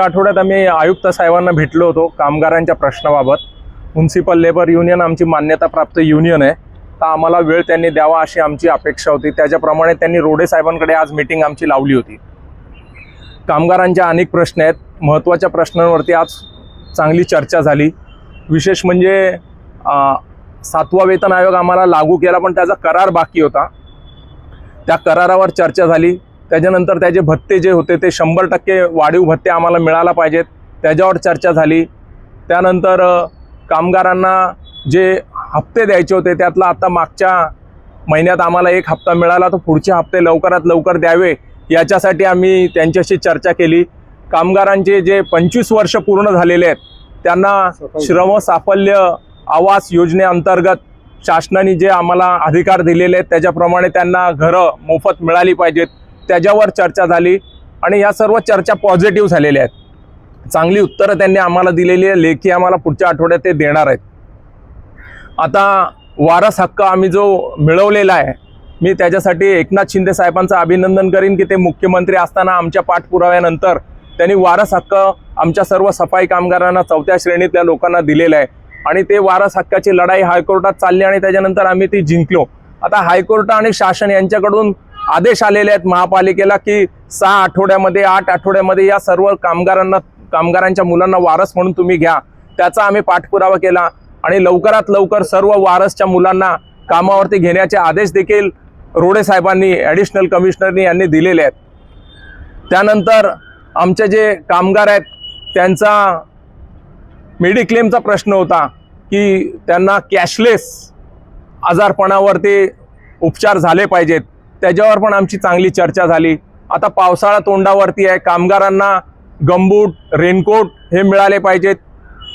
आठवड्यात आम्ही आयुक्त साहेबांना भेटलो होतो कामगारांच्या प्रश्नाबाबत. म्युन्सिपल लेबर युनियन आमची मान्यताप्राप्त युनियन आहे. तर आम्हाला वेळ त्यांनी द्यावा अशी आमची अपेक्षा होती. त्याच्याप्रमाणे त्यांनी रोडे साहेबांकडे आज मीटिंग आमची लावली होती. कामगारांच्या अनेक प्रश्न आहेत. महत्त्वाच्या प्रश्नांवरती आज चांगली चर्चा झाली. विशेष म्हणजे सातवा वेतन आयोग आम्हाला लागू केला पण त्याचा करार बाकी होता. त्या करारावर चर्चा झाली. त्याच्यानंतर त्याचे भत्ते जे होते ते शंभर टक्के वाढीव भत्ते आम्हाला मिळायला पाहिजेत. त्याच्यावर चर्चा झाली. त्यानंतर कामगारांना जे हप्ते द्यायचे होते त्यातला आता मागच्या महिन्यात आम्हाला एक हप्ता मिळाला तर पुढचे हप्ते लवकरात लवकर द्यावे याच्यासाठी आम्ही त्यांच्याशी चर्चा केली. कामगारांचे जे पंचवीस वर्ष पूर्ण झालेले आहेत त्यांना श्रम साफल्य आवास योजनेअंतर्गत शासनाने जे आम्हाला अधिकार दिलेले आहेत त्याच्याप्रमाणे त्यांना घरं मोफत मिळाली पाहिजेत. त्याच्यावर चर्चा झाली आणि या सर्व चर्चा पॉझिटिव्ह झालेल्या आहेत. चांगली उत्तरं त्यांनी आम्हाला दिलेली आहे लेखी आम्हाला पुढच्या आठवड्यात ते देणार आहेत. आता वारस हक्क आम्ही जो मिळवलेला आहे मी त्याच्यासाठी एकनाथ शिंदे साहेबांचं अभिनंदन करीन की ते मुख्यमंत्री असताना आमच्या पाठपुराव्यानंतर त्यांनी वारस हक्क आमच्या सर्व सफाई कामगारांना चौथ्या श्रेणीतल्या लोकांना दिलेला आहे. आणि ते वारस हक्काची लढाई हायकोर्टात चालली आणि त्याच्यानंतर आम्ही ती जिंकलो. आता हायकोर्ट आणि शासन यांच्याकडून आदेश आलेले आहेत महापालिकेला की सहा आठवड्यामध्ये आठ आठवड्यामध्ये या सर्व कामगारांना कामगारांच्या मुलांना वारस म्हणून तुम्ही घ्या. त्याचा आम्ही पाठपुरावा केला आणि लवकरात लवकर सर्व वारसच्या मुलांना कामावरती घेण्याचे आदेश देखील रोडे साहेबांनी ॲडिशनल कमिशनरनी यांनी दिलेले आहेत. त्यानंतर आमचे जे कामगार आहेत त्यांचा मेडिक्लेमचा प्रश्न होता की त्यांना कॅशलेस आजारपणावरती उपचार झाले पाहिजेत. त्याच्यावर पण आमची चांगली चर्चा झाली. आता पावसाळा तोंडावरती आहे. कामगारांना गमबूट रेनकोट हे मिळाले पाहिजेत.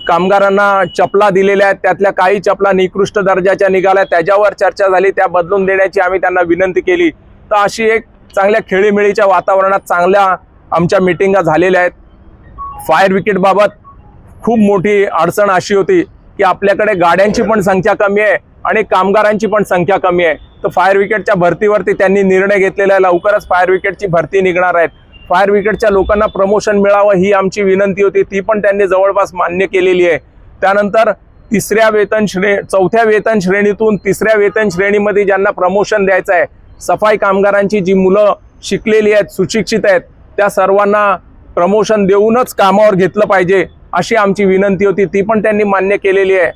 कामगारांना चपला दिलेल्या आहेत. त्यातल्या काही चपला निकृष्ट दर्जाच्या निघाल्या. त्याच्यावर चर्चा झाली. त्या बदलून देण्याची आम्ही त्यांना विनंती केली. तर अशी एक चांगल्या खेळीमेळीच्या वातावरणात चांगल्या आमच्या मिटिंगा झालेल्या आहेत. फायर विकेटबाबत खूप मोठी अडचण अशी होती की आपल्याकडे गाड्यांची पण संख्या कमी आहे. आणि कामगारांची पण संख्या कमी आहे. तर फायर विकेटच्या भरतीवरती त्यांनी निर्णय घेतलेला आहे. लवकरच फायर विकेटची भरती निघणार आहेत. फायर विकेटच्या लोकांना प्रमोशन मिळावं ही आमची विनंती होती. ती पण त्यांनी जवळपास मान्य केलेली आहे. त्यानंतर तिसऱ्या वेतन श्रे चौथ्या वेतन श्रेणीतून तिसऱ्या वेतन श्रेणीमध्ये ज्यांना प्रमोशन द्यायचं आहे सफाई कामगारांची जी मुलं शिकलेली आहेत सुशिक्षित आहेत त्या सर्वांना प्रमोशन देऊनच कामावर घेतलं पाहिजे अशी आमची विनंती होती. ती पण त्यांनी मान्य केलेली आहे.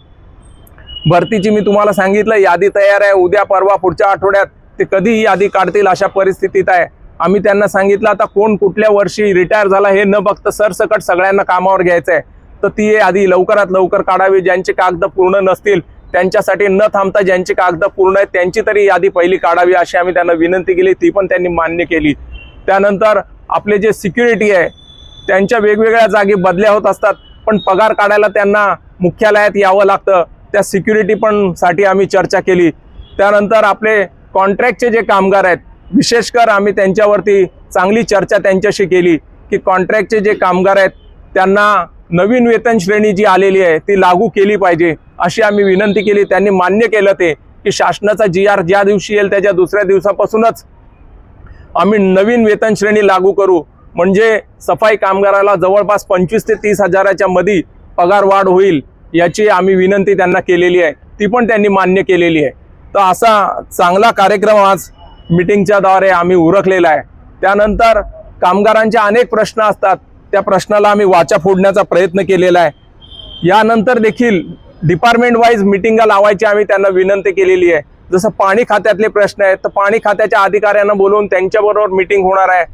भरतीची मी तुम्हाला सांगितलं यादी तयार आहे. उद्या परवा पुढच्या आठवड्यात ते कधी ही यादी काढतील अशा परिस्थितीत आहे. आम्ही त्यांना सांगितलं आता कोण कुठल्या वर्षी रिटायर झाला हे न बघता सरसकट सगळ्यांना कामावर घ्यायचं आहे तर ती यादी लवकरात लवकर काढावी ज्यांचे कागद पूर्ण नसतील त्यांच्यासाठी न थांबता ज्यांची कागद पूर्ण आहेत त्यांची तरी यादी पहिली काढावी अशी आम्ही त्यांना विनंती केली. ती पण त्यांनी मान्य केली. त्यानंतर आपले जे सिक्युरिटी आहे त्यांच्या वेगवेगळ्या जागी बदल्या होत असतात. पण पगार काढायला त्यांना मुख्यालयात यावं लागतं. त्या सिक्युरिटी पण साठी आम्ही चर्चा केली. त्यानंतर आपले कॉन्ट्रॅक्टचे जे कामगार आहेत विशेषकर आम्ही त्यांच्यावरती चांगली चर्चा त्यांच्याशी केली की कॉन्ट्रॅक्टचे जे कामगार आहेत त्यांना नवीन वेतन श्रेणी जी आलेली आहे ती लागू केली पाहिजे अशी आम्ही विनंती केली. त्यांनी मान्य केलं ते की शासनाचा जी आर ज्या दिवशी येईल त्याच्या दुसऱ्या दिवसापासूनच आम्ही नवीन वेतन श्रेणी लागू करू. म्हणजे सफाई कामगाराला जवळपास पंचवीस ते तीस हजाराच्या मध्ये पगार वाढ होईल. याची आम्ही विनंती त्यांना केलेली आहे. ती पण त्यांनी मान्य केलेली आहे. तर असा चांगला कार्यक्रम आज मिटिंगच्याद्वारे आम्ही उरकलेला आहे. त्यानंतर कामगारांचे अनेक प्रश्न असतात. त्या प्रश्नाला आम्ही वाचा फोडण्याचा प्रयत्न केलेला आहे. यानंतर देखील डिपार्टमेंट वाईज मिटिंगा लावायची आम्ही त्यांना विनंती केलेली आहे. जसं पाणी खात्यातले प्रश्न आहेत तर पाणी खात्याच्या अधिकाऱ्यांना बोलवून त्यांच्याबरोबर मिटिंग होणार आहे.